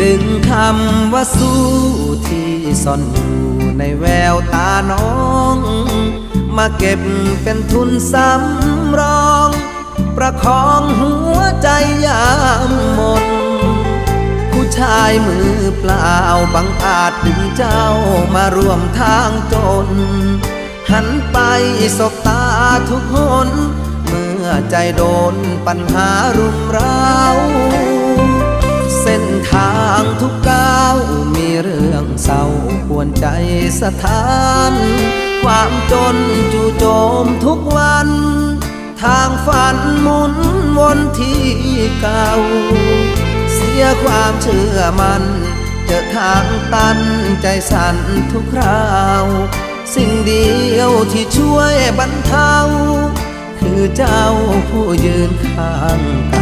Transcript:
ดึงคำว่าสู้ที่ซ่อนอยู่ในแววตาน้อง มาเก็บเป็นทุนสำรอง ประคองหัวใจยามหมดผู้ชายมือเปล่าบังอาจดึงเจ้ามาร่วมทางจน หันไปสบตาทุกหน เมื่อใจโดนปัญหารุมเร้าเส้น ทางทุกก้าวมีเรื่องเศร้าปวนใจสถาน ความจนจู่โจมทุกวัน ทางฝันหมุนวนที่เก่า เสียความเชื่อมัน เจอทางตันใจสั่นทุกคราว สิ่งเดียวที่ช่วยบรรเทา คือเจ้าผู้ยืนข้างกาย